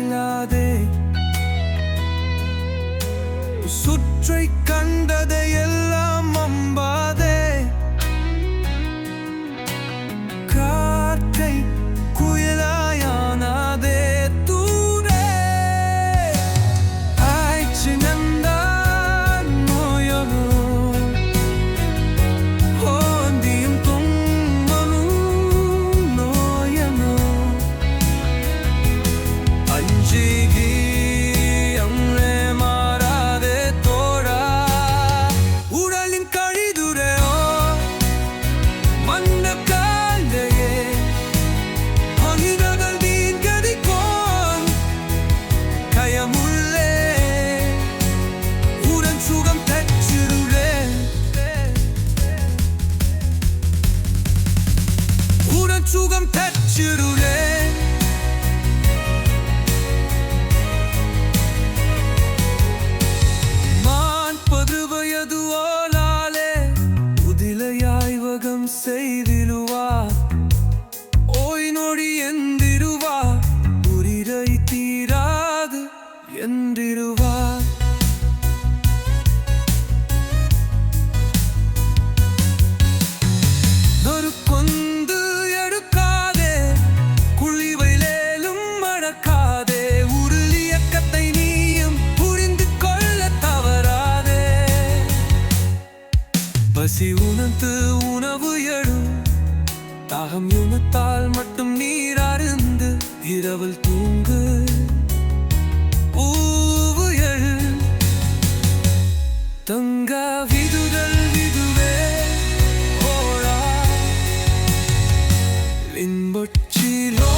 illade பசி உணர்ந்து உணவு எழும். தாகம் யுமத்தால் மட்டும் நீர் அருந்து இரவல் தூங்கு. ஊவு எழு தங்க விதுதல் விதுவே ஓடா. லின்பொச்சிலோ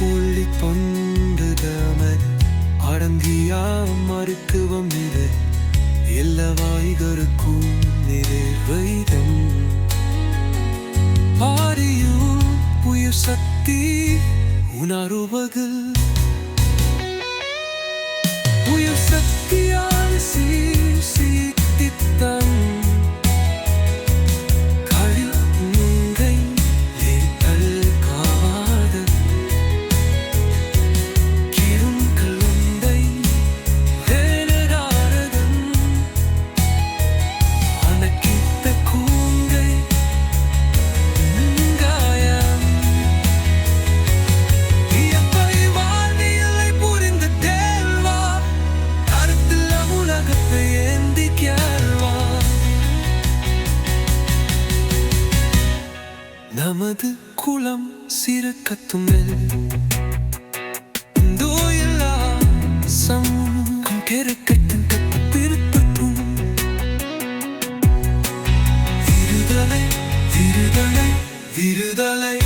எழுத்தர் புள்ளி தொண்டுதமன் அடங்கிய மருத்துவம் இது. எல்லாவாய்கருக்கும் நிறைவைதம் பாரியும் உயிர் சக்தி நமது குளம் சிறு கத்துமெல் தூயில்லா சங்கம் கெருக்கட்டும் திருப்பட்டும் விருதலை விருதலை விருதலை.